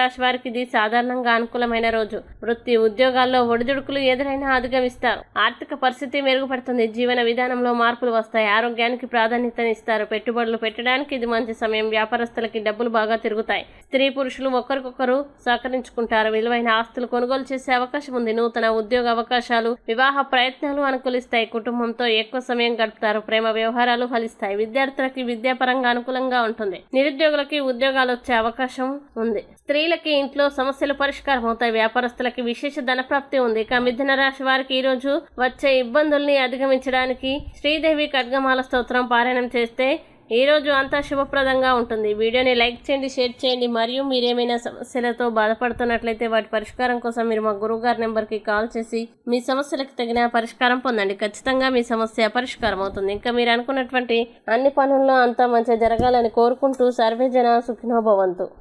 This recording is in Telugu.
రాశి వారికి ఇది సాధారణంగా అనుకూలమైన రోజు. వృత్తి ఉద్యోగాల్లో ఒడిదుడుకులు ఎదురైనా అధిగమిస్తారు. ఆర్థిక పరిస్థితి మెరుగుపడుతుంది. జీవన విధానంలో మార్పులు వస్తాయి. ఆరోగ్యానికి ప్రాధాన్యతనిస్తారు పెట్టుబడులు పెట్టడానికి ఇది మంచి సమయం. వ్యాపారస్తులకి డబ్బులు బాగా తిరుగుతాయి. స్త్రీ పురుషులు ఒకరికొకరు సహకరించుకుంటారు. విలువైన ఆస్తులు కొనుగోలు చేసే అవకాశం ఉంది. నూతన ఉద్యోగ అవకాశాలు వివాహ ప్రయత్నాలు అనుకూలిస్తాయి. కుటుంబంతో ఎక్కువ సమయం గడుపుతారు. ప్రేమ వ్యవహారాలు ఫలిస్తాయి. విద్యార్థులకి విద్యాపరంగా అనుకూలంగా ఉంటుంది. నిరుద్యోగులకి ఉద్యోగాలు వచ్చే అవకాశం ఉంది. స్త్రీలకి ఇంట్లో సమస్యలు పరిష్కారం అవుతాయి. వ్యాపారస్తులకి విశేష ధనప్రాప్తి ఉంది. ఇక మిథున రాశి వారికి ఈ రోజు వచ్చే ఇబ్బందుల్ని అధిగమించడానికి శ్రీదేవి ఖడ్గమాల స్తోత్రం పారాయణం చేస్తే ఈ రోజు అంతా శుభప్రదంగా ఉంటుంది. వీడియోని లైక్ చేయండి షేర్ చేయండి. మరియు మీరేమైనా సమస్యలతో బాధపడుతున్నట్లయితే వాటి పరిష్కారం కోసం మీరు మా గురువు గారి నెంబర్కి కాల్ చేసి మీ సమస్యలకు తగిన పరిష్కారం పొందండి. ఖచ్చితంగా మీ సమస్య పరిష్కారం అవుతుంది. ఇంకా మీరు అనుకున్నటువంటి అన్ని పనుల్లో అంతా మంచిగా జరగాలని కోరుకుంటూ సర్వే జన సుఖినోభవంతు